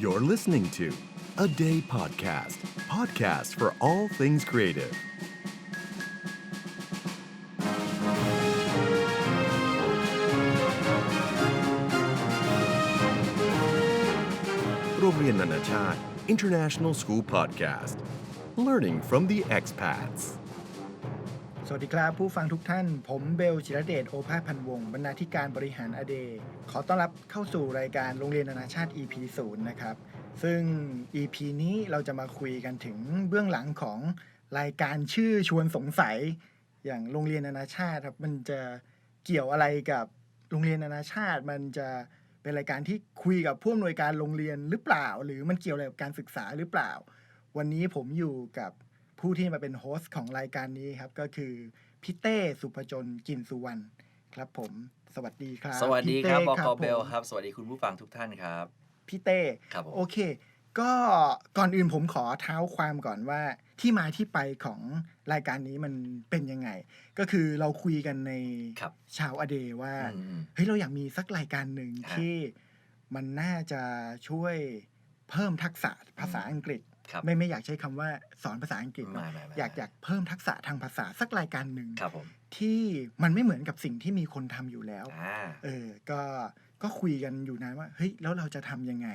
You're listening to A Day Podcast, podcast for all things creative. โรงเรียนนานาชาติ International School Podcast Learning from the expats สวัสดีครับ ผู้ฟังทุกท่าน ผมเบลจิรเดชโอภาสพันวงบรรณาธิการบริหารอเด ขอต้อนรับเข้าสู่รายการโรงเรียนนานาชาติ EP 0นะครับ ซึ่ง EP นี้เราจะมาคุยกันถึงเบื้องหลังของรายการชื่อชวนสงสัย อย่างโรงเรียนนานาชาติครับมันจะเกี่ยวอะไรกับโรงเรียนนานาชาติ มันจะเป็นรายการที่คุยกับผู้อำนวยการโรงเรียนหรือเปล่า หรือมันเกี่ยวอะไรกับการศึกษาหรือเปล่า วันนี้ผมอยู่กับ ผู้ที่มาเป็นโฮสต์ของรายการนี้ครับ ก็คือพี่เต้สุภจนกินสุวรรณครับผม สวัสดีครับสวัสดีครับพี่บเต้กเบลผมครับ สวัสดีคุณผู้ฟังทุกท่านครับพี่เต้ครับผมโอเค ก็ก่อนอื่นผมขอเท้าความก่อนว่าที่มาที่ไปของรายการนี้มันเป็นยังไง ก็คือเราคุยกันในครับชาวอเดว่าอืมเฮ้ยเราอยากมีสักรายการหนึ่งฮะที่มันน่าจะช่วยเพิ่มทักษะภาษาอังกฤษ ครับไม่ไม่อยากใช้คำว่าสอนภาษาอังกฤษไม่เนอะไม่ไม่อยากอยากเพิ่มทักษะทางภาษาสักรายการหนึ่งครับผมที่มันไม่เหมือนกับสิ่งที่มีคนทำอยู่แล้วอ่าเออก็ก็คุยกันอยู่นานว่าเฮ้ยแล้วเราจะทำยังไง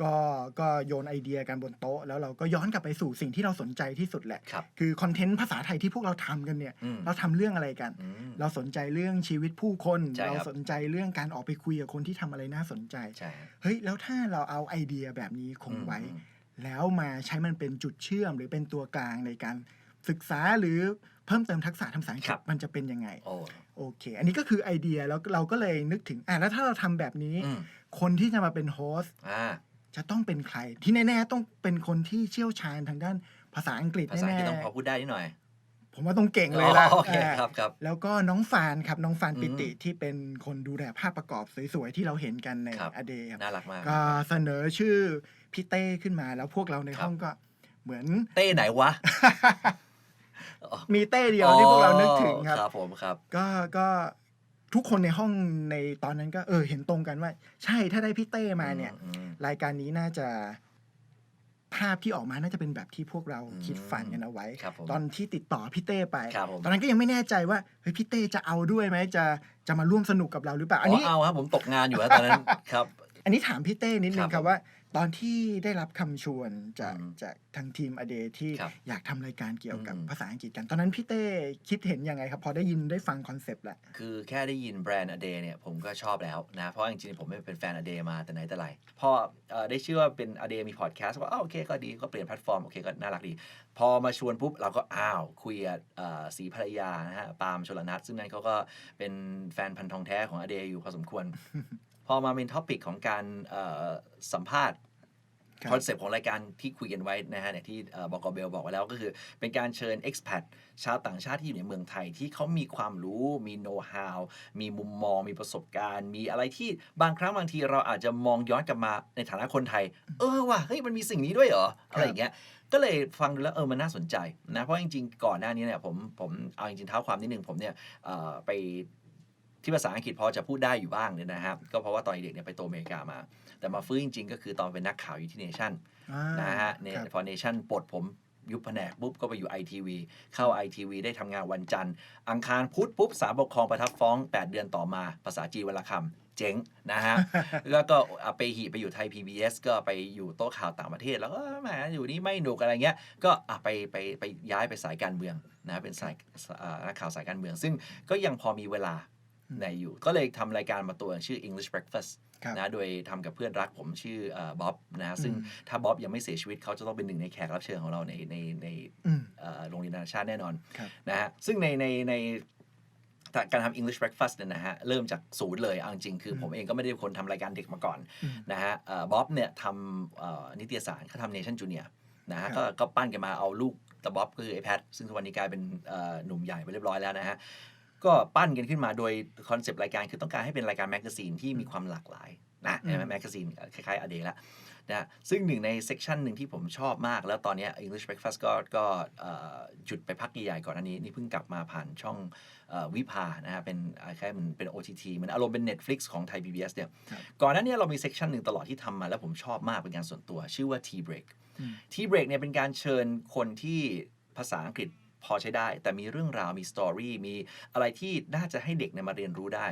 ก็ก็โยนไอเดียกันบนโต๊ะ แล้วเราก็ย้อนกลับไปสู่สิ่งที่เราสนใจที่สุดแหละครับคือคอนเทนต์ภาษาไทยที่พวกเราทำกันเนี่ยอืมเราทำเรื่องอะไรกันอืมเราสนใจเรื่องชีวิตผู้คนใช่ครับเราสนใจเรื่องการออกไปคุยกับคนที่ทำอะไรน่าสนใจใช่ฮะเฮ้ยแล้วถ้าเราเอาไอเดียแบบนี้คงไว้อืม แล้วมาใช้มันเป็นจุดเชื่อมหรือเป็นตัวกลางในการศึกษาหรือเพิ่มเติมทักษะทางภาษาอังกคฤรัษบมันจะเป็นยังไงโอ้โอเค อันนี้ก็คือไอเดียแล้วเราก็เลยนึกถึงอะแล้วถ้าเราทำแบบนี้อืมคนที่จะมาเป็นโฮสต์อ่าจะต้องเป็นใคร ที่แน่ ๆ ต้องเป็นคนที่เชี่ยวชาญทางด้านภาษาอังกฤษภาษาอังแน่กฤษต้องพอพูดได้นิดหน่อยๆ ผมว่าต้องเก่งเลยล่ะอ๋อโอเคอ่าครับครับแล้วก็น้องฟานครับน้องฟานอืมปิติที่เป็นคนดูแลภาพประกอบสวยๆ ที่เราเห็นกันในครับ อเดย์ครับน่ารักมาก ก็เสนอชื่อพี่เต้ขึ้นมาแล้วพวกเราในครับ ห้องก็เหมือน เต้ไหนวะมีเต้เดียวที่พวกเรานึกถึงครับ ครับผมครับ ก็ก็ทุกคนในห้องในตอนนั้นก็เออเห็นตรงกันว่า ใช่ถ้าได้พี่เต้มาเนี่ย อืมรายการนี้น่าจะ ภาพที่ออกมาน่าจะเป็นแบบที่พวกเราอืมคิดฝันกันเอาไว้ ครับผมตอนที่ติดต่อพี่เต้ไป ครับผม ตอนนั้นก็ยังไม่แน่ใจว่าเฮ้ยพี่เต้จะเอาด้วยไหมจะจะมาร่วมสนุกกับเราหรือเปล่าอันนี้ อ๋อเอาครับผมตกงานอยู่ฮะตอนนั้น ครับ อันนี้ถามพี่เต้นิดนึครังบครับว่า ตอนที่ได้รับคำชวนจากอืมจากทางทีมอเดที่ครับอยากทำรายการเกี่ยวกับอืม ภาษาอังกฤษกัน ตอนนั้นพี่เต้คิดเห็นยังไงครับ พอได้ยินได้ฟังคอนเซปต์แล้วคือแค่ได้ยินแบรนด์อเดเนี่ยผมก็ชอบแล้วนะ เพราะจริงๆผมไม่เป็นแฟนอเดมาแต่ไหนแต่ไรพอเอ่อได้ชื่อว่าเป็นอเดมีพอดแคสต์ว่าอ้าวโอเคก็ดีก็เปลี่ยนแพลตฟอร์ม โอเคก็น่ารักดี พอมาชวนปุ๊บ เราก็อ้าวคุยกับเอ่อสีภรรยานะฮะปาล์มชลนัทซึ่งนั่นเขาก็เป็นแฟนพันธ์ทองแท้ของอเดอยู่พอสมควรพ อมาเป็นท็อปิกของการเอ่อสัมภาษณ์ครับคอนเซปต์ของรายการที่คุยกันไว้นะฮะเนี่ยที่เอ่อบอกเบลบอกไว้แล้วก็คือเป็นการเชิญ expat ชาวต่างชาติที่อยู่ในเมืองไทยที่เขามีความรู้มีโน้ตฮาวมีมุมมอง มีประสบการณ์ มีอะไรที่บางครั้งบางทีเราอาจจะมองย้อนกลับมาในฐานะคนไทย เออว่ะเฮ้ยมันมีสิ่งนี้ด้วยเหรอ อะไรอย่างเงี้ยก็เลยฟังดูแล้วเออมันน่าสนใจนะเพราะจริงๆ ก่อนหน้านี้เนี่ยผมผมเอาจริงๆเท้าความนิดนึงผมเนี่ยเอ่อไป ที่ภาษาอังกฤษพอจะพูดได้อยู่บ้างเนี่ยนะครับ ก็เพราะว่าตอนเด็กเนี่ยไปโตอเมริกามา แต่มาฟื้นจริงๆ ก็คือตอนเป็นนักข่าวอยู่ที่เนชั่นอ่านะฮะเนี่ยครับพอเนชั่นปลดผมยุบแผนกปุ๊บก็ไปอยู่ไอทีวีเข้าไอทีวีได้ทำงานวันจันทร์ อังคารพุธปุ๊บสารปกครองประทับฟ้อง 8 เดือนต่อมาภาษาจีนวันละคำเจ๊งนะฮะ แล้วก็เอาไปหีไปอยู่ไทย PBS ก็ไปอยู่โต๊ะข่าวต่างประเทศ แล้วก็แหมอยู่นี่ไม่หนุกอะไรเงี้ย ก็อะไปไปไปย้ายไปสายการเมืองนะเป็นสายเอ่อนักข่าวสายการเมือง ซึ่งก็ยังพอมีเวลา ในอยู่ ก็เลยทำรายการมาตัวชื่อ English Breakfast ครับนะโดยทำกับเพื่อนรักผมชื่อบ๊อบนะซึ่งอืมถ้าบ๊อบยังไม่เสียชีวิตเขาจะต้องเป็นหนึ่งในแขกรับเชิญของเราในในในอืมเอ่อโรงเรียนนานาชาติแน่นอนครับนะฮะซึ่งในในในการทำ English Breakfast เนี่ยนะฮะ เริ่มจากศูนย์เลยเอาจริงๆคืออมผมเองก็ไม่ได้เป็นคนทำรายการเด็กมาก่อนอืมนะฮะเอ่อบ๊อบเนี่ยทำเอ่อนิตยสารเขาทำ Nation Junior นะฮะครับก็ก็ปั้นกันมาเอาลูกแต่บ๊อบก็คือไอแพทซึ่งทุกวันนี้กลายเป็นเอ่อหนุ่มใหญ่ไปเรียบร้อยแล้วนะฮะ ก็ปั้นกันขึ้นมาโดยคอนเซปต์รายการคือต้องการให้เป็นรายการแมกกาซีนที่มีความหลากหลายนะอืมแมกกาซีนคล้ายๆอเดละนะซึ่งหนึ่งในเซกชันหนึ่งที่ผมชอบมาก แล้วตอนเนี้ย English Breakfast ก็ก็เอ่อหยุดไปพักใหญ่ๆก่อนอันนี้ นี่เพิ่งกลับมาผ่านช่องเอ่อวิภานะฮะเป็นคล้ายๆมันเป็น OTT เหมันอารมณ์เป็น Netflix ของไทย PBS เนี่ยครับก่อนหน้านี้เรามีเซกชันหนึ่งตลอดที่ทำมา แล้วผมชอบมากเป็นการส่วนตัว ชื่อว่า Tea Break อืม Tea Break เนี่ยเป็นการเชิญคนที่ภาษาอังกฤษ พอใช้ได้ แต่มีเรื่องราวมีสตอรี่มีอะไรที่น่าจะให้เด็กเนี่ยมาเรียนรู้ได้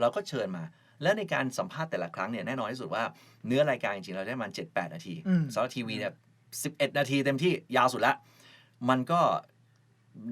เราก็เชิญมา และในการสัมภาษณ์แต่ละครั้งเนี่ยแน่นอนที่สุดว่าเนื้อรายการจริงๆเราได้ประมาณ7-8 นาทีอืมสำหรับทีวีเนี่ย11 นาทีเต็มที่ยาวสุดละมันก็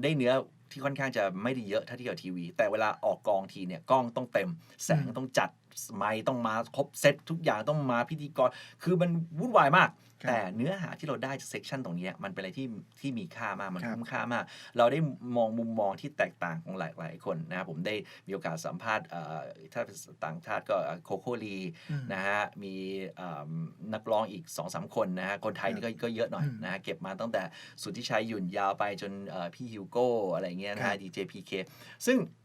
ได้เนื้อที่ค่อนข้างจะไม่ได้เยอะเท่าที่กับทีวี แต่เวลาออกกองทีเนี่ยกล้องต้องเต็ม แสงต้องจัด ไมค์ต้องมาครบเซตทุกอย่างต้องมาพิธีกร คือมันวุ่นวายมาก ครับแต่เนื้อหาที่เราได้จากเซกชันตรงเนี้ยมันเป็นอะไรที่ที่มีค่ามากมันครับคุ้มค่ามาก เราได้มองมุมมองที่แตกต่างของหลายหลายๆคนนะครับผมได้มีโอกาสสัมภาษณ์เอ่อถ้าเป็นต่างชาติก็โคโคลีอืมนะฮะมีเอิ่มนักร้องอีก2อสคนนะฮะคนไทยนี่ก็ก็เยอะหน่อยอืมนะฮะเก็บมาตั้งแต่สุทธิชัยหยุ่นยาวไปจนเอ่อพี่ฮิวโก้อะไรเงี้ยนะครัฮะบ ดีเจพีเคซึ่งเอ่อ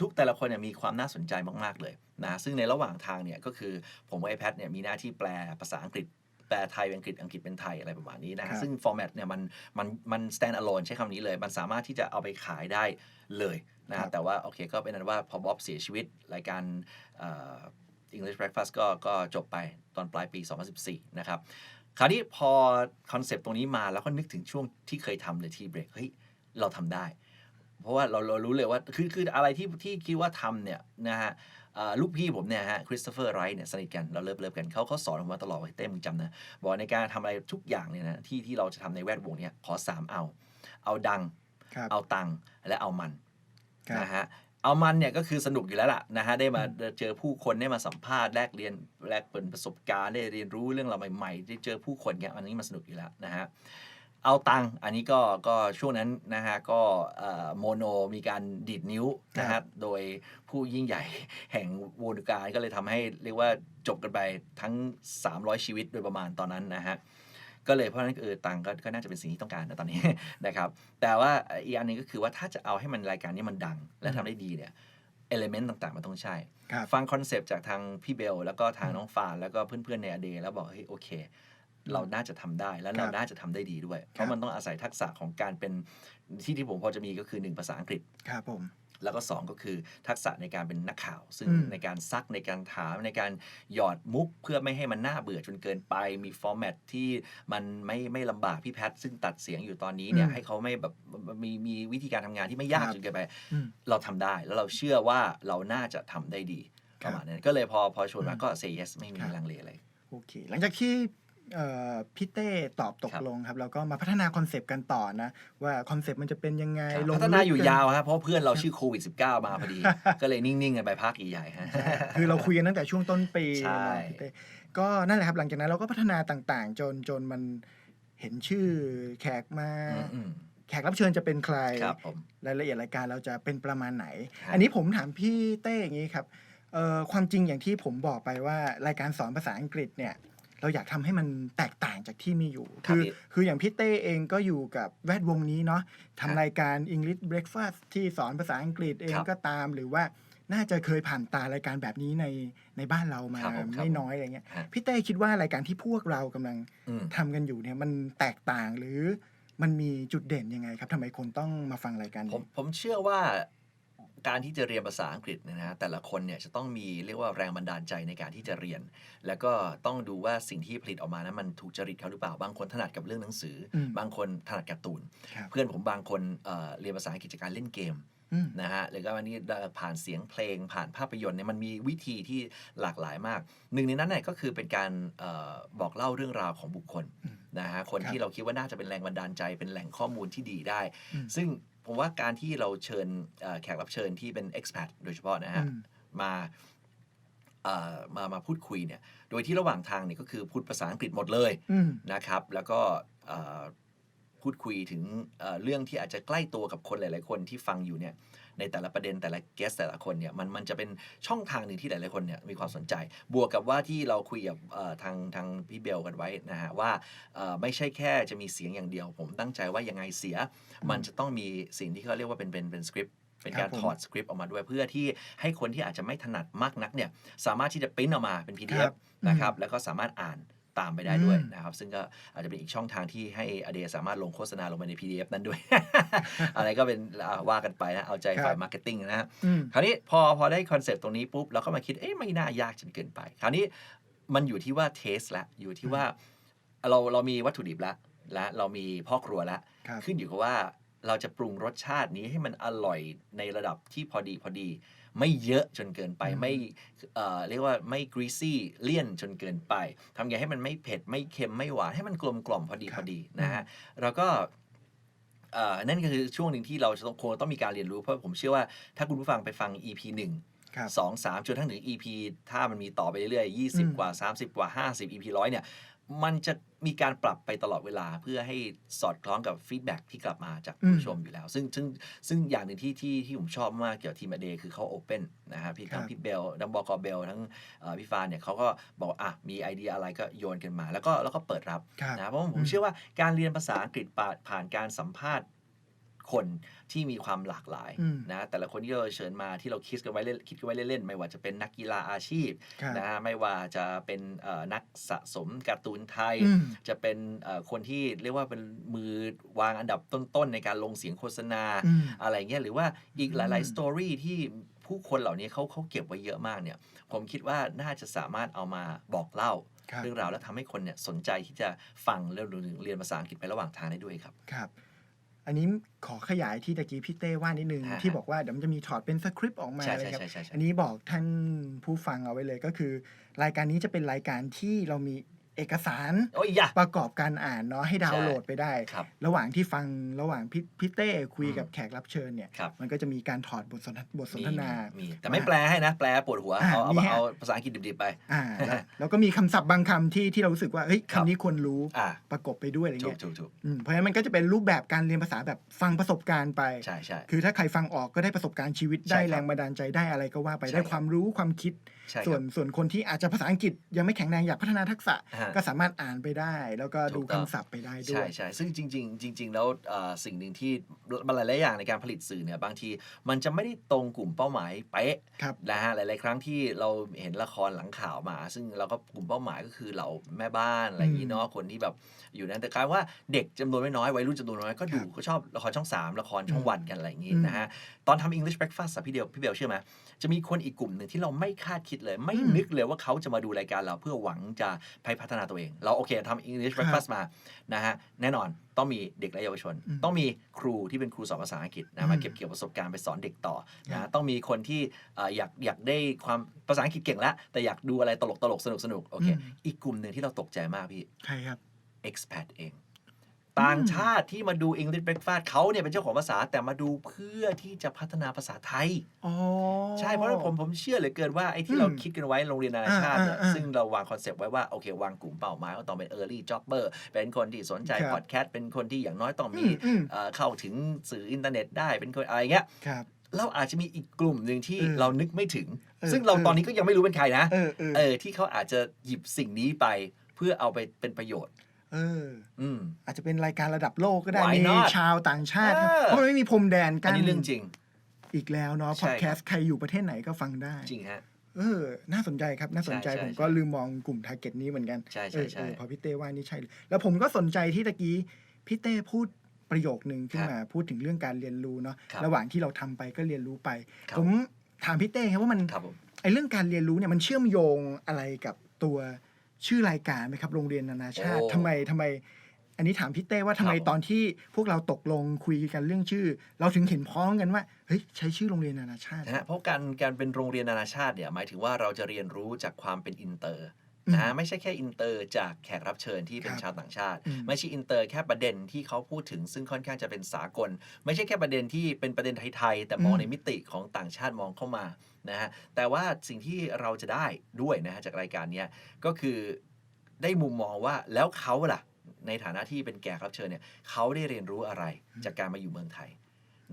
ทุกแต่ละคนเนี่ยมีความน่าสนใจมาก ๆ เลยนะซึ่งในระหว่างทางเนี่ยก็คือผมกับไอแพทเนี่ยมีหน้าที่แปลภาษาอังกฤษแปลไทยเป็นอังกฤษอังกฤษเป็นไทยอะไรประมาณนี้นะครัฮะบซึ่งฟอร์แมตเนี่ยมันมันมัน stand alone ใช้คำนี้เลย มันสามารถที่จะเอาไปขายได้เลยนะครัฮะบแต่ว่าโอเคก็เป็นนั้นว่าพอบ๊อบเสียชีวิตรายการเอ่อ English Breakfast ก็ก็จบไปตอนปลายปี 2014 นะครับ คราวนี้พอคอนเซปต์ตรงนี้มาแล้วก็นึกถึงช่วงที่เคยทำเลยที่เบรกเฮ้ยเราทำได้เพ ราะว่าเราเรารู้เลยว่าคือคืออะไรที่ที่คิดว่าทำเนี่ยนะฮะเอ่อลูกพี่ผมเนี่ยฮะคริสโตเฟอร์ไรท์เนี่ยสนิทกันเราเลิฟเลิฟกันเขาเขาสอนผมมาตลอดว่าเต้มึงจำนะบอกในการทำอะไรทุกอย่างเนี่ยนะที่ที่เราจะทำในแวดวงเนี่ยขอสามเอา เอาดังครับเอาตังค์และเอามันครับนะฮะเอามันเนี่ยก็คือสนุกอยู่แล้วล่ะนะฮะได้มาเจอผู้คนได้มาสัมภาษณ์แลกเรียนแลกเปิดประสบการณ์ได้เรียนรู้เรื่องราวใหม่ๆ ได้เจอผู้คนเนี่ยอันนี้มันสนุกอยู่แล้วนะฮะ เอาตังค์อันนี้ก็ก็ช่วงนั้นนะฮะก็โมโนมีการดีดนิ้วนะครัฮะบโดยผู้ยิ่งใหญ่แห่งวงการก็เลยทำให้เรียกว่าจบกันไปทั้ง 300 ชีวิตโดยประมาณตอนนั้นนะฮะก็เลยเพราะฉะนั้นเออตังค์ก็ก็น่าจะเป็นสิ่งที่ต้องการนะตอนนี้นะครับแต่ว่าอีกอันหนึงก็คือว่าถ้าจะเอาให้มันรายการนี้มันดังและทำได้ดีเนี่ยเอลเมนต์ต่างๆ มันต้องใช่ครับฟังคอนเซปต์จากทางพี่เบล แล้วก็ทางน้องฟานแล้วก็เพื่อนๆในอเดแล้วบอกเฮ้ยโอเค เราน่าจะทำได้ แล้วเราครับน่าจะทำได้ดีด้วย เพครัราะบมันต้องอาศัยทักษะของการเป็นที่ที่ผมพอจะมีก็คือหนึ่งภาษาอังกฤษครับผมแล้วก็ 2 ก็คือทักษะในการเป็นนักข่าว ซึ่งอืมในการซักในการถามในการหยอดมุก เพื่อไม่ให้มันน่าเบื่อจนเกินไป มีฟอร์แมตที่มันไม่ไม่ลำบากพี่แพทซึ่งตัดเสียงอยู่ตอนนี้เนี่ยอืมให้เขาไม่แบบมีมีวิธีการทำงานที่ไม่ยากครับจนเกินไปอืมเราทำได้แล้วเราเชื่อว่าเราน่าจะทำได้ดีคปรับระมาณนั้นก็เลยพอพอชวนมาอืมก็ say yes ไม่มีครับลังเลเลยโอเค หลังจากที่เอ่อ พี่เต้ตอบตกครับลงครับเราก็มาพัฒนาคอนเซปต์กันต่อนะ ว่าคอนเซปต์มันจะเป็นยังไงลงพัฒนาอยู่ลึกกัยาวครับเพราะเพื่อนเราชื่อโควิด -19 มาพอดี ก็เลยนิ่งๆกันไปพักใหญ่ๆฮะคือเราคุยกันตั้งแต่ช่วงต้นปีใช่นะพี่เต้ก็นั่นแหละครับหลังจากนั้นเราก็พัฒนาต่างๆ จนจนมันเห็นชื่อแขกมาอืมแขกรับเชิญจะเป็นใครๆครับผมรายละเอียดรายการเราจะเป็นประมาณไหนครับอันนี้ผมถามพี่เต้อย่างนี้ครับเอ่อความจริงอย่างที่ผมบอกไปว่ารายการสอนภาษาอังกฤษเนี่ย เราอยากทำให้มันแตกต่างจากที่มีอยู่ครับคือพี่คืออย่างพี่เต้เองก็อยู่กับแวดวงนี้เนาะครับทำรายการ English Breakfast ที่สอนภาษาอังกฤษเองครับก็ตามหรือว่าน่าจะเคยผ่านตารายการแบบนี้ในในบ้านเรามาครับผมครับไม่น้อยอะไรเงี้ยฮะพี่เต้คิดว่ารายการที่พวกเรากำลังอืมทำกันอยู่เนี่ยมันแตกต่างหรือมันมีจุดเด่นยังไงครับทำไมคนต้องมาฟังรายการผมนี้ผมเชื่อว่า การที่จะเรียนภาษาอังกฤษเนยนะฮะแต่ละคนเนี่ยจะต้องมีเรียกว่าแรงบันดาลใจในการที่จะเรียน แล้วก็ต้องดูว่าสิ่งที่ผลิตออกมานั้นมันถูกจริตเขาหรือเปล่าบางคนถนัดกับเรื่องหนังสืออมบางคนถนัดการ์ตูนครับเพื่อนผมบางคนเอ่อเรียนภาษาอังกฤษจากการเล่นเกมอืมนะฮะหรือก็วันนี้ผ่านเสียงเพลงผ่านภาพยนตร์เนี่ยมันมีวิธีที่หลากหลายมาก หนึ่งในนั้นเนี่ยก็คือเป็นการเออบอกเล่าเรื่องราวของบุคคลอืมนะฮะคนครับที่เราคิดว่าน่าจะเป็นแรงบันดาลใจเป็นแหล่งข้อมูลที่ดีได้อืมซึ่ง ผมว่าการที่เราเชิญเอ่อแขกรับเชิญที่เป็น expat โดยเฉพาะนะฮะอืมมาเอ่อมามาพูดคุยเนี่ย โดยที่ระหว่างทางเนี่ยก็คือพูดภาษาอังกฤษหมดเลยอืมนะครับ แล้วก็เอ่อพูดคุยถึงเอ่อเรื่องที่อาจจะใกล้ตัวกับคนหลาย ๆ คนที่ฟังอยู่เนี่ย ในแต่ละประเด็นแต่ละเกสแต่ละคนเนี่ยมันมันจะเป็นช่องทางหนึ่งที่หลายๆคนเนี่ยมีความสนใจ บวกกับว่าที่เราคุยกับเอ่อทางทางพี่เบลกันไว้นะฮะว่าเอ่อไม่ใช่แค่จะมีเสียงอย่างเดียว ผมตั้งใจว่ายังไงเสีย มันจะต้องมีสิ่งที่เขาเรียกว่าเป็นเป็นเป็นสคริปต์เป็นการครับผมถอดสคริปต์ออกมาด้วยเพื่อที่ให้คนที่อาจจะไม่ถนัดมากนักเนี่ยสามารถที่จะปริ้นออกมาเป็นค PDF รับนะครับแล้วก็สามารถอ่าน ตามไปได้ด้วยอืมนะครับ ซึ่งก็อาจจะเป็นอีกช่องทางที่ให้อเดสามารถลงโฆษณาลงไปใน PDF นั้นด้วย อะไรก็เป็นอ่าว่ากันไปนะ เอาใจฝ่ายมาร์เก็ตติ้งนะฮะอืมคราวนี้พอพอได้คอนเซปต์ตรงนี้ปุ๊บเราก็มาคิดเอ๊ะไม่น่ายากจนเกินไป คราวนี้มันอยู่ที่ว่าเทสละอยู่ที่ว่าเราเรามีวัตถุดิบละและเรามีพ่อครัวละครับขึ้นอยู่กับว่าเราจะปรุงรสชาตินี้ให้มันอร่อยในระดับที่พอดีพอดี ไม่เยอะจนเกินไปอืมไม่เอ่อเรียกว่าไม่ greasy เลี่ยนจนเกินไปทำไงให้มันไม่เผ็ดไม่เค็มไม่หวานให้มันกลมกล่อมพอดีครับพอดีนะฮะแล้วก็เอ่อนั่นก็คือช่วงหนึ่งที่เราจะต้องคงต้องมีการเรียนรู้เพราะผมเชื่อว่าถ้าคุณผู้ฟังไปฟัง EP 1ครับ2 3จนทั้งถึง EP ถ้ามันมีต่อไปเรื่อยๆอืม20 กว่า 30 กว่า 50 EP ร้อยเนี่ยมันจะ มีการปรับไปตลอดเวลาเพื่อให้สอดคล้องกับฟีดแบ็ที่กลับมาจากผู้ชมอยู่แล้ว ซึ่งซึ่งซึ่งอย่างหนึ่งที่ที่ที่ผมชอบมากเกี่ยวกับทีมเดย์คือเขาโอเ n นนะฮะพี่ทั้งครับพี่เบลทั้งบอกเบลทั้งเอ่อพี่ฟานเนี่ยเขาก็บอกว่าอะมีไอเดียอะไรก็โยนกันมา แล้วก็แล้วก็เปิดรับครับนะเพราะว่าผอืมมเชื่อว่าการเรียนภาษาอังกฤษผ่านผ่านการสัมภาษณ์ คนที่มีความหลากหลายอืมนะแต่ละคนที่เราเชิญมาที่เราคิดกันไว้เล่นคิดกันไว้เล่นๆไม่ว่าจะเป็นนักกีฬาอาชีพครับนะฮะไม่ว่าจะเป็นเอ่อนักสะสมการ์ตูนไทยอืมจะเป็นเอ่อคนที่เรียกว่าเป็นมือวางอันดับต้นๆในการลงเสียงโฆษณาอืมอะไรเงี้ยหรือว่าอีกหอืลายมๆสตอรี่ที่ผู้คนเหล่านี้เขาเขาเก็บไว้เยอะมากเนี่ย ผมคิดว่าน่าจะสามารถเอามาบอกเล่าครับเรื่องราวแล้วทำให้คนเนี่ยสนใจที่จะฟังแล้วเรียนภาษาอังกฤษไประหว่างทางได้ด้วยครับ ครับ อันนี้ขอขยายที่ตะกี้พี่เต้ว่านิดนึงฮะที่บอกว่าเดี๋ยวมันจะมีถอดเป็นสคริปต์ออกมาใช่อะไรใช่ครับใช่ใช่ใช่อันนี้บอกท่านผู้ฟังเอาไว้เลยก็คือ รายการนี้จะเป็นรายการที่เรามี เอกสารโอ้ยยะ ประกอบการอ่านเนาะให้ดาวน์โหลดไปได้ ครับระหว่างที่ฟังระหว่างพี่พี่เต้คุยอืมกับแขกรับเชิญเนี่ยครับ มันก็จะมีการถอดบทสนทบทสนมีทนามีมีแต่ไม่แปลให้นะ แปลปวดหัวอ่าเอาเอามีฮะเอาภาษาอังกฤษดิบๆไป อ่าแล้วแล้วก็มีคำศัพท์บางคำที่ที่เรารู้สึกว่าเฮ้ยครับ คำนี้ควรรู้อ่าประกบไปด้วยอะไรถูกเงี้ยถูกถูกอืมเพราะฉะนั้นมันก็จะเป็นรูปแบบการเรียนภาษาแบบฟังประสบการณ์ไป ใช่ใช่ คือถ้าใครฟังออกก็ได้ประสบการณ์ชีวิตใช่ได้ครับแรงบันดาลใจได้อะไรก็ว่าไปใช่ได้ครับ ความรู้ความคิด ใช่คส่วรันบส่วนคนที่อาจจะภาษาอังกฤษยังไม่แข็งแรงอยากพัฒนาทักษะ ฮะก็สามารถอ่านไปได้ แล้วก็ถูดูกต้องคำศัพท์ไปได้ด้ใช่วยใช่ซึ่งจริง ๆ จริง ๆ แล้วเอ่อสิ่งหนึ่งที่มันหลายๆอย่างในการผลิตสื่อเนี่ยบางทีมันจะไม่ได้ตรงกลุ่มเป้าหมายเป๊ะครับนะฮะหลาย ๆ ครั้งที่เราเห็นละครหลังข่าวมา ซึ่งเราก็กลุ่มเป้าหมายก็คือเหล่าแม่บ้านอะไรอย่างนี้เนาะคนที่แบบอยู่นั้นแต่กลายว่าเด็กจำนวนไม่น้อยวัยรุ่นจำนวนน้อยก็ดูครับก็ชอบละครช่อง 3 ละครช่องวันกันอะไรอย่างนี้อืมนะฮะตอนทำ English breakfast อะพี่เดียวพี่เบลเชื่อไหมจะมีคนอีกกลุ่มหนึ่งที่เราไม่คาดคิดเลย ไม่อืมนึกเลยว่าเขาจะมาดูรายการเราเพื่อหวังจะไปพัฒนาตัวเอง เราโอเคทำ English ครับ breakfast มานะฮะแน่นอนต้องมีเด็กและเยาวชนอืมต้องมีครูที่เป็นครูสอนภาษาอังกฤษนะอืมามเก็บเกี่ยวประสบการณ์ไปสอนเด็กต่อครันะบต้องมีคนที่เอ่ออยากอยากได้ความภาษาอังกฤษเก่งแล้ว แต่อยากดูอะไรตลกตลกสนุกสนุกโอเคอืมอีกกลุ่มหนึ่งที่เราตกใจมากพี่ใครครับ expat เอง ต่างชาติที่มาดู English breakfast เขาเนี่ยเป็นเจ้าของภาษาแต่มาดูเพื่อที่จะพัฒนาภาษาไทยอ๋อใช่เพราะฉะนั้นผมผมเชื่อเหลือเกินว่าไอ้ที่อืมเราคิดกันไว้โรงเรียนนานาชาติเนี่ยอ่าอ่าอ่าซึ่งเราวางคอนเซปต์ไว้ว่า โอเค วางกลุ่มเป้าหมายว่าต้องเป็น early jobber เป็นคนที่สนใจครับพอดแคสต์เป็นคนที่อย่างน้อยต้องอืมีมอืมเอ่อเข้าถึงสื่ออินเทอร์เน็ตได้เป็นคนอะไรเงี้ยครับเราอาจจะมีอีกกลุ่มหนึ่งที่เออเรานึกไม่ถึงเออซึ่งเราเออตอนนี้ก็ยังไม่รู้เป็นใครนะเออเออเออที่เขาอาจจะหยิบสิ่งนี้ไปเพื่อเอาไปเป็นประโยชน์ เออ อืม อาจจะเป็นรายการระดับโลกก็ได้ Why มี not? ชาวต่างชาติครับเออ เพราะมันไม่มีพรมแดนอักันนนี้เรื่องจริง อีกแล้วเนาะใช่พอดแคสต์ใครอยู่ประเทศไหนก็ฟังได้ จริงฮะ เออ น่าสนใจครับ น่าสนใจใช่ใช่ผมก็ลืมมองกลุ่มทาร์เก็ตนี้เหมือนกันใช่เอใช่อใช่เออพอพี่เต้ว่านี่ใช่เลยแล้วผมก็สนใจที่ตะกี้พี่เต้พูดประโยคนึงขึ้นมาพูดถึงเรื่องการเรียนรู้เนาะครับระหว่างที่เราทำไปก็เรียนรู้ไป ครับ ผมถามพี่เต้ครับว่ามันครับผม ไอ้เรื่องการเรียนรู้เนี่ยมันเชื่อมโยงอะไรกับตัว ชื่อรายการไหมครับ โรงเรียนนานาชาติโอ้ ทำไมทำไม อันนี้ถามพี่เต้ว่าทำไมครับตอนที่พวกเราตกลงคุยกันเรื่องชื่อ เราถึงเห็นพ้องกันว่าเฮ้ยใช้ชื่อโรงเรียนนานาชาติ นะฮะเพราะการการเป็นโรงเรียนนานาชาติเนี่ยหมายถึงว่าเราจะเรียนรู้จากความเป็นอินเตอร์อืมนะฮะไม่ใช่แค่อินเตอร์จากแขกรับเชิญที่เป็นครับชาวต่างชาติ อืม ไม่ใช่อินเตอร์แค่ประเด็นที่เขาพูดถึงซึ่งค่อนข้างจะเป็นสากล ไม่ใช่แค่ประเด็นที่เป็นประเด็นไทยๆแต่มองอืมในมิติของต่างชาติมองเข้ามา นะฮะแต่ว่าสิ่งที่เราจะได้ด้วยนะฮะจากรายการเนี้ยก็คือได้มุมมองว่าแล้วเขาล่ะ ในฐานะที่เป็นแขกรับเชิญเนี่ยเขาได้เรียนรู้อะไรจากการมาอยู่เมืองไทย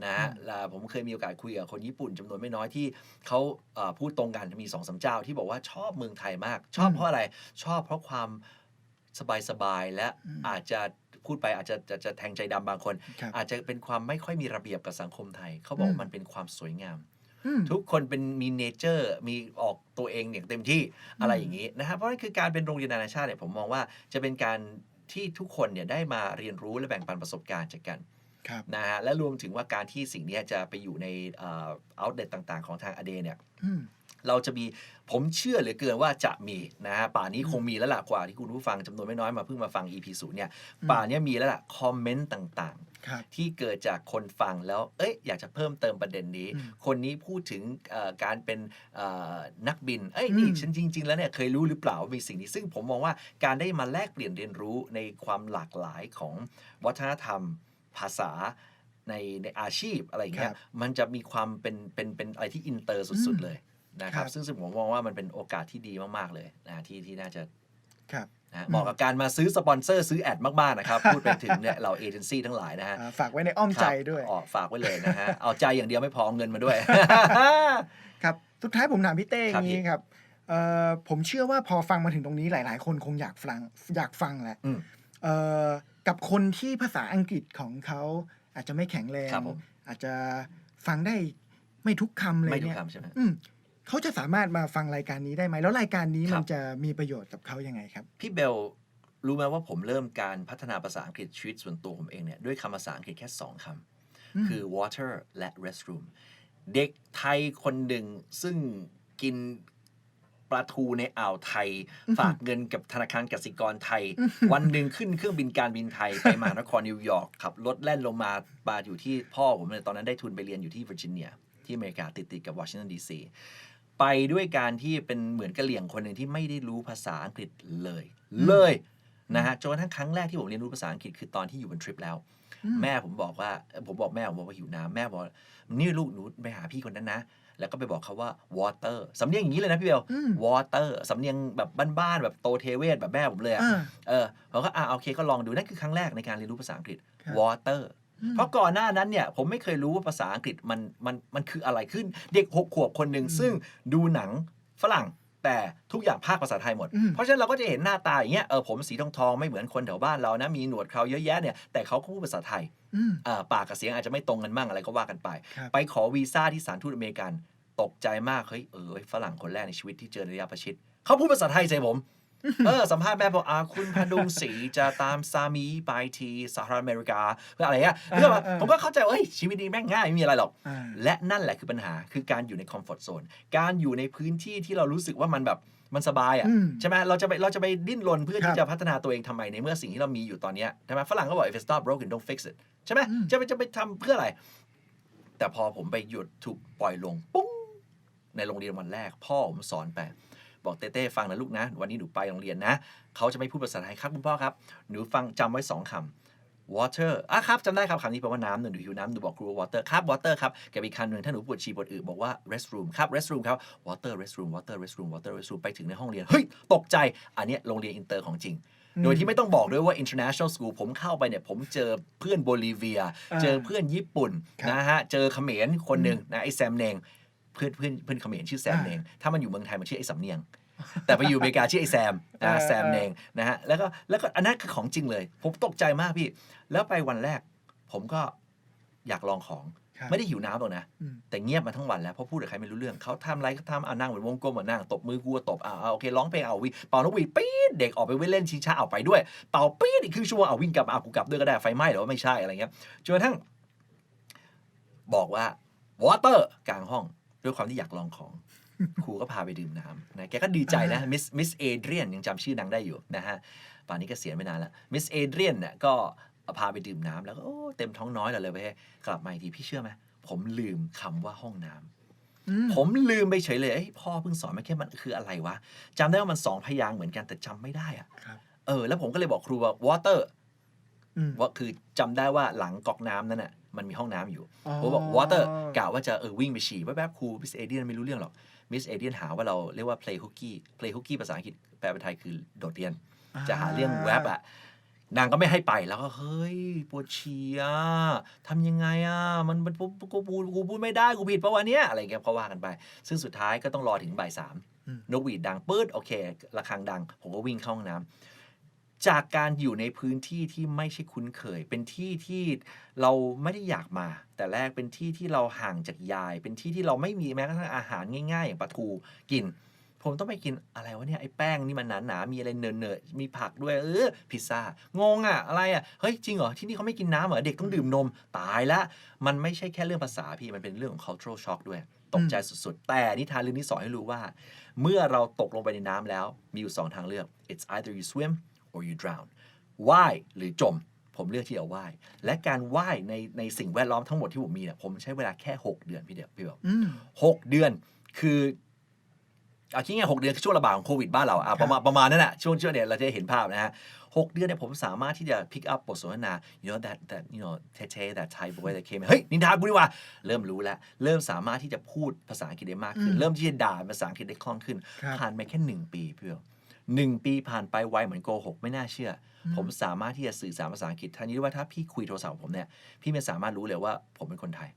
นะฮะอืมแล้วผมเคยมีโอกาสคุยกับคนญี่ปุ่นจำนวนไม่น้อยที่เขาเอ่อพูดตรงกันมีสองสามเจ้าที่บอกว่าชอบเมืองไทยมาก ชอบเพราะอะไรชอบเพราะความสบายๆและอืมอาจจะพูดไปอาจจะจะจะแทงใจดำบางคนครับอาจจะเป็นความไม่ค่อยมีระเบียบกับสังคมไทย เขาบอกอืมว่ามันเป็นความสวยงามอืม ทุกคนเป็นมีเนเจอร์มีออกตัวเองอย่างเต็มที่อะไรอย่างนี้นะฮะเพราะนั่นคือการเป็นโรงเรียนนานาชาติเนี่ยผมมองว่าจะเป็นการที่ทุกคนเนี่ยได้มาเรียนรู้และแบ่งปันประสบการณ์จากกันครับนะฮะและรวมถึงว่าการที่สิ่งเนี้ยจะไปอยู่ในเอ่อ outlet ต่าง ๆ ของทางอเดเนี่ยอืม เราจะมีผมเชื่อเหลือเกินว่าจะมีนะฮะป่านนี้คงมีแล้วล่ะกว่าที่คุณผู้ฟังจำนวนไม่น้อยมาเพิ่งมาฟัง EP ศูนย์เนี่ยอืมป่านเนี้ยมีแล้วล่ะคอมเมนต์ต่างครับๆที่เกิดจากคนฟังแล้วเอ๊ะอยากจะเพิ่มเติมประเด็นนี้อืมคนนี้พูดถึงเอ่อการเป็นเอ่อนักบินเอ้ยนี่อืมฉันจริง ๆ แล้วเนี่ยเคยรู้หรือเปล่าว่ามีสิ่งนี้ ซึ่งผมมองว่าการได้มาแลกเปลี่ยนเรียนรู้ในความหลากหลายของวัฒนธรรมภาษาในในอาชีพอะไรอย่างเงี้คยรับมันจะมีความเป็นเป็นเป็นอะไรที่อินเตอร์สุดอืมๆเลย นะครับ ครับ ซึ่งซึ่งผมมองว่ามันเป็นโอกาสที่ดีมาก ๆ เลยนะที่ที่น่าจะครับ นะฮะอืม เหมาะกับการมาซื้อสปอนเซอร์ซื้อแอดมาก ๆ นะครับ พูดไปถึงเนี่ยเราเอเจนซี่ทั้งหลายนะฮะ อ่าฝากไว้ในอ้อมใจด้วย ครับอ๋อฝากไว้เลยนะฮะ เอาใจอย่างเดียวไม่พอเอาเงินมาด้วย ครับ สุดท้ายผมถามพี่เต้อครับย่างนี้ครับเอ่อผมเชื่อว่าพอฟังมาถึงตรงนี้หลาย ๆ คนคงอยากฟังอยากฟังแหละอืม เอ่อกับคนที่ภาษาอังกฤษของเขาอาจจะไม่แข็งแรง ครับผม อาจจะฟังได้ไม่ทุกคำเลยไม่ถูกเนี่ยคำใช่ไหม อืม เขาจะสามารถมาฟังรายการนี้ได้ไหม แล้วรายการนี้ครัมับนจะมีประโยชน์กับเขายังไงครับ พี่เบลรู้ไหมว่าผมเริ่มการพัฒนาภาษาอังกฤษชีวิตส่วนตัวผมเองเนี่ยด้วยคำภาษาอังกฤษแค่สองคำอืมคือ water และ restroom เด็กไทยคนหนึ่งซึ่งกินปลาทูในอ่าวไทย ฝากเงินกับธนาคารกสิกรไทย วันหนึ่งขึ้นเครื่องบินการบินไทย ไปมหานครนิวยอร์กขับรถแล่นลงมาบาอยู่ที่พ่อผมเนี่ยตอนนั้นได้ทุนไปเรียนอยู่ที่เวอร์จิเนีย ที่อเมริกาติดติดๆกับวอชิงตันดีซี ไปด้วยการที่เป็นเหมือนกะเหลี่ยงคนหนึ่งที่ไม่ได้รู้ภาษาอังกฤษเลย เลยนะฮะจนกระทั่งครั้งแรกที่ผมเรียนรู้ภาษาอังกฤษคือตอนที่อยู่บนทริปแล้วอืมแม่ผมบอกว่าเอ่อผมบอกแม่ผมบอกว่าหิวน้ำแม่บอกนี่ลูกหนูไปหาพี่คนนั้นนะ แล้วก็ไปบอกเขาว่า water สำเนียงอย่างนี้เลยนะพี่เบลอืม water สำเนียงแบบบ้านๆแบบโตเทเวศแบบแม่ผมเลยอะอ่าเออผมก็อ่าโอเคก็ลองดูนั่นคือครั้งแรกในการเรียนรู้ภาษาอังกฤษครับ water อืม เพราะก่อนหน้านั้นเนี่ยผมไม่เคยรู้ว่าภาษาอังกฤษมันมันมันคืออะไรขึ้น เด็กหกขวบคนหนึ่งอืมซึ่งดูหนังฝรั่งแต่ทุกอย่างภาคภาษาไทยหมดอืมเพราะฉะนั้นเราก็จะเห็นหน้าตาอย่างเงี้ยเออผมสีทองทองๆไม่เหมือนคนแถวบ้านเรานะมีหนวดเคราเยอะแยะเนี่ยแต่เขาก็พูดภาษาไทยอืมอ่าปากกับเสียงอาจจะไม่ตรงกันบ้างอะไรก็ว่ากันไปครับไปขอวีซ่าที่สถานทูตอเมริกัน ตกใจมากเฮ้ยเออฝรั่งคนแรกในชีวิตที่เจอในระยะประชิดเขาพูดภาษาไทยใส่ผม เออสัมภาษณ์แม่บอกอาคุณพดุงศรีจะตามสามีไปที่สหรัฐอเมริกาเพื่ออะไรเงี้ยเพื่อแบบเออผมก็เข้าใจว่าเฮ้ยชีวิตนี้แม่งง่ายไม่มีอะไรหรอกอ่าและนั่นแหละคือปัญหาคือการอยู่ในคอมฟอร์ z โซนการอยู่ในพื้นที่ที่เรารู้สึกว่ามันแบบมันสบายอือะ่ะมใช่ไหมเราจะไปเราจะไปดิ้นรนเพื่อครัที่บจะพัฒนาตัวเองทำไมในเมื่อสิ่งที่เรามีอยู่ตอนเนี้ยใช่ไหมฝรั่งก็บอก if it's not broken don't fix it ใช่ไหมอืมจะไปจะไปทำเพื่ออะไร แต่พอผมไปหยุดถูกปล่อยลงปุ้งในโรงเรียนวันแรก พ่อผมสอนไป บอกเต้เต้ฟังนะลูกนะ วันนี้หนูไปโรงเรียนนะ เขาจะไม่พูดภาษาไทยครับคุณพ่อครับ หนูฟังจำไว้สองคำ water อะครับจำได้ครับคำนี้แปลว่าน้ำหนูหิวน้ำหนูบอกครูว่า water ครับ water ครับกับอีกคำหนึ่งถ้าหนูปวดฉี่ปวดอึบอกว่า restroom ครับ restroom ครับ water restroom water restroom water restroom ไปถึงในห้องเรียน เฮ้ย ตกใจ อันเนี้ยโรงเรียนอินเตอร์ของจริงอืมโดยที่ไม่ต้องบอกด้วยว่า international school ผมเข้าไปเนี่ย ผมเจอเพื่อนโบลิเวียอ่าเจอเพื่อนญี่ปุ่นครับนะฮะ เจอเขมรคนหนึ่งนะไอ้แซมเนง เพื่อนเพื่อนเพื่อนเขมรชื่อแซมอ่าเนงถ้ามันอยู่เมืองไทยมันชื่อไอ้สำเนียง แต่ไปอยู่อเมริกาชื่อไอ้แซมเอนะอแซมเนงนะฮะแล้วก็แล้วก็อันนั้นคือของจริงเลย ผมตกใจมากพี่ แล้วไปวันแรก ผมก็อยากลองของครับไม่ได้หิวน้ำหรอกนะ อืม แต่เงียบมาทั้งวันแล้วเพราะพูดกับใครไม่รู้เรื่องเขาทำอะไรก็ทำอ่านั่งเหมือนวงกลมอะนั่งตบมือกูก็ตบอ่าอ่าโอเคร้องเพลงเอาวิเป่านกหวีดปี๊ดเด็กออกไปวิ่งเล่นชิงช้าเอาไปด้วย เป่าปี๊ดอีกครึ่งชั่วโมงเอาวิ่งกลับมาเอากูกลับด้วยก็ได้ไฟไหม้หรือว่าไม่ใช่อะไรเงี้ยจนกระทั่ง บอกว่าวอเตอร์กลางห้อง ด้วยความที่อยากลองของ ครูก็พาไปดื่มน้ำนะแกก็ดีใจนะมิสมิสเอเดรียนยังจำชื่อนางได้อยู่นะฮะป่านนี้ก็เสียไปนานแล้วมิสเอเดรียนเนี่ยก็พาไปดื่มน้ำแล้วก็โอ้เต็มท้องน้อยเลยไปกลับมาอีกทีพี่เชื่อไหมผมลืมคำว่าห้องน้ำอืมผมลืมไปเฉยเลยเอ้ยพ่อเพิ่งสอนมาแค่มันคืออะไรวะจำได้ว่ามันสองพยางค์เหมือนกันแต่จำไม่ได้อะครับเออแล้วผมก็เลยบอกครูว่า water อืม ว่าคือจำได้ว่าหลังก๊อกน้ำนั่นน่ะมันมีห้องน้ำอยู่อ๋อผมบอก water กะว่าจะเออวิ่งไปฉี่แป๊บๆครูมิสเอเดียนไม่รู้เรื่องหรอกมิสเอเดียนหาว่าเราเรียกว่า play hooky play hooky ภาษาอังกฤษแปลเป็นไทยคือโดดเรียน จะหาเรื่องแวบอะนางก็ไม่ให้ไปแล้วก็เฮ้ยปวดฉี่อะทำยังไงอะมันมันกูกูกูกูพูดไม่ได้กูผิดปะวะเนี้ยอะไรเงี้ยก็ว่ากันไป ซึ่งสุดท้ายก็ต้องรอถึงบ่ายสามอืมนกหวีดดังปื๊ดโอเคระฆังดัง ผมก็วิ่งเข้าห้องน้ำ จากการอยู่ในพื้นที่ที่ไม่ใช่คุ้นเคย เป็นที่ที่เราไม่ได้อยากมา แต่แรกเป็นที่ที่เราห่างจากยาย เป็นที่ที่เราไม่มีแม้กระทั่งอาหารง่ายๆอย่างปลาทูกิน ผมต้องไปกินอะไรวะเนี่ยไอ้แป้งนี่มันหนาๆมีอะไรเนอะๆมีผักด้วยเออพิซซ่างงอะอะไรอะเฮ้ยจริงเหรอที่นี่เขาไม่กินน้ำเหรอเด็กต้องดื่มนมตายละมันไม่ใช่แค่เรื่องภาษาพี่มันเป็นเรื่องของ cultural shock ด้วยตกใจสุดๆ แต่นิทานเรื่องนี้สอนให้รู้ว่า เมื่อเราตกลงไปในน้ำแล้วมีอยู่สองทางเลือก it's either you swim or you drown ว่ายหรือจม ผมเลือกที่จะว่าย และการว่ายในในสิ่งแวดล้อมทั้งหมดที่ผมมีเนี่ยผมใช้เวลาแค่ 6 เดือนพี่เดียวพี่แบบอืมหกเดือนคือเอาคิดง่ายๆหกเดือนคือช่วงระบาดของโควิดบ้านเราอะประมาณประมาณนั้นแหละช่วงช่วงเนี่ยเราจะเห็นภาพนะฮะหกเดือนเนี่ยผมสามารถที่จะ pick up บทสนทนา you know that that you know เท่ๆ that Thai boy that came เฮ้ยนินทากูดีกว่า เริ่มรู้แล้ว เริ่มสามารถที่จะพูดภาษาอังกฤษได้มากขึ้นอืมเริ่มที่จะด่าภาษาอังกฤษได้คล่องขึ้นครับผ่านไปแค่หนึ่งปีเพื่อ นหนึ่งปีผ่านไปไวเหมือนโกหกไม่น่าเชื่ออผมสามารถที่จะสื่อสารภาษาอังกฤษท่านี้ว่าถ้าพี่คุยโทรศัพท์กับผมเนี่ยพี่ไม่สามารถรู้เลยว่าผมเป็นคนไทย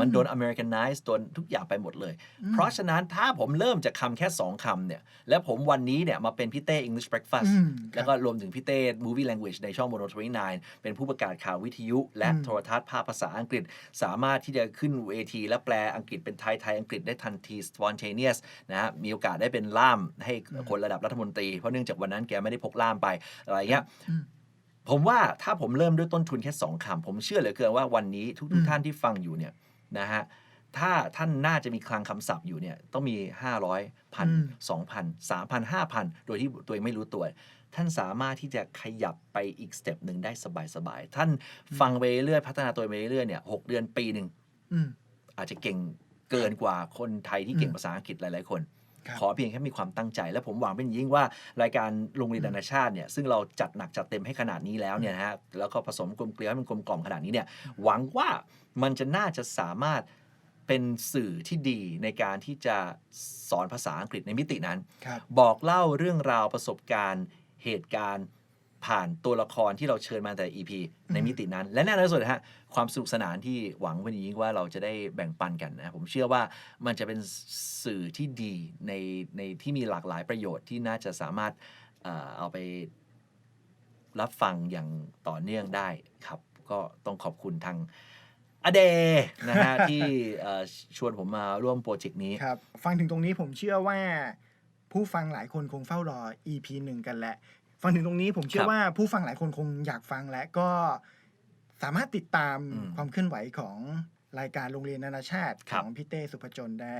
มันโดน Americanize โดนทุกอย่างไปหมดเลย เพราะฉะนั้นถ้าผมเริ่มจากคำแค่ 2 คำเนี่ย แล้วผมวันนี้เนี่ยมาเป็นพี่เต้ English Breakfast อืมครับแล้วก็รวมถึงพี่เต้ Movie Language ในช่อง Mono 29 เป็นผู้ประกาศข่าววิทยุ และอืมโทรทัศน์ภาพภาษาอังกฤษ สามารถที่จะขึ้นเวที และแปลอังกฤษเป็นไทย ไทยอังกฤษได้ทันที spontaneous นะฮะมีโอกาสได้เป็นล่ามให้คนระดับรัฐมนตรี เพราะเนื่องจากวันนั้นแกไม่ได้พกล่ามไปอะไรเงี้ยอืมผมว่าถ้าผมเริ่มด้วยต้นทุนแค่ 2คำผมเชื่อเหลือเกินว่าวันนี้ทุกอืๆมท่านที่ฟังอยู่เนี่ย นะฮะถ้าท่านน่าจะมีคลังคำศัพท์อยู่เนี่ยต้องมี 500พันสองพันสามพันห้าพันโดยที่ตัวเองไม่รู้ตัว ท่านสามารถที่จะขยับไปอีกสเต็ปหนึ่งได้สบายๆ ท่านฟังไปเรื่อยๆพัฒนาตัวไปเรื่อยๆเนี่ยหกเดือนปีหนึ่งอืมอาจจะเก่งเกินกว่าคนไทยที่เก่งอืมภาษาอังกฤษหลายๆคนครับ ขอเพียงแค่มีความตั้งใจ และผมหวังเป็นอย่างยิ่งว่ารายการโรงเรียนนานาชาติเนี่ยซึ่งเราจัดหนักจัดเต็มให้ขนาดนี้แล้วเนี่ยนะฮะแล้วก็ผสมกลมเกลียวให้มันกลมกล่อมขนาดนี้เนี่ยหวังว่ามันจะน่าจะสามารถเป็นสื่อที่ดีในการที่จะสอนภาษาอังกฤษในมิตินั้นครับบอกเล่าเรื่องราวประสบการณ์เหตุการณ์ ผ่านตัวละครที่เราเชิญมาแต่ EP ในมิตินั้น และแน่นอนที่สุดนะฮะความสนุกสนานที่หวังเป็นอย่างยิ่งว่าเราจะได้แบ่งปันกันนะผมเชื่อว่ามันจะเป็นสื่อที่ดีในในที่มีหลากหลายประโยชน์ที่น่าจะสามารถเอ่อเอาไปรับฟังอย่างต่อเนื่องได้ครับ ก็ต้องขอบคุณทางอเดนะฮะ ที่เอ่อชวนผมมาร่วมโปรเจกต์นี้ ครับ ฟังถึงตรงนี้ผมเชื่อว่า ผู้ฟังหลายคนคงเฝ้ารอ EP หนึ่งกันแหละ ฟังถึงตรงนี้ผมเชื่คอรับว่าผู้ฟังหลายคนคงอยากฟังและก็สามารถติดตามอืมความเคลื่อนไหวของรายการโรงเรียนนานาชาติคขรับองพี่เต้สุภจนได้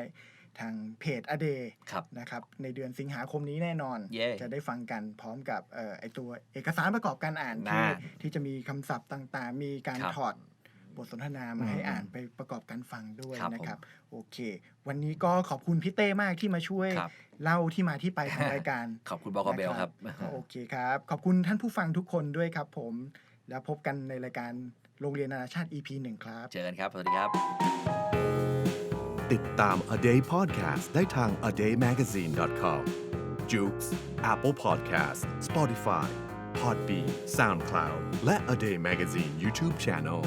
ทางเพจอเดครับนะครับในเดือนสิงหาคมนี้แน่นอนเย้จะได้ฟังกันพร้อมกับเอ่อไอตัวเอกสารประกอบการอ่านที่น่าที่จะมีคำศัพท์ต่างๆ มีการครับถอด บทสนทนามาให้อืมอ่านไปประกอบการฟังด้วยครับนะครับ โอเค วันนี้ก็ขอบคุณพี่เต้มากที่มาช่วยครับเล่าที่มาที่ไปของรายการ ขอบคุณบอกเบลครับนะโอเคครับ ขอบคุณท่านผู้ฟังทุกคนด้วยครับผม แล้วพบกันในรายการโรงเรียนนานาชาติ EP หนึ่งครับ เจอกันครับ สวัสดีครับ ติดตาม A Day Podcast ได้ทาง a d a y magazine com j o o x Apple Podcast Spotify Podbean SoundCloud และ A Day Magazine YouTube Channel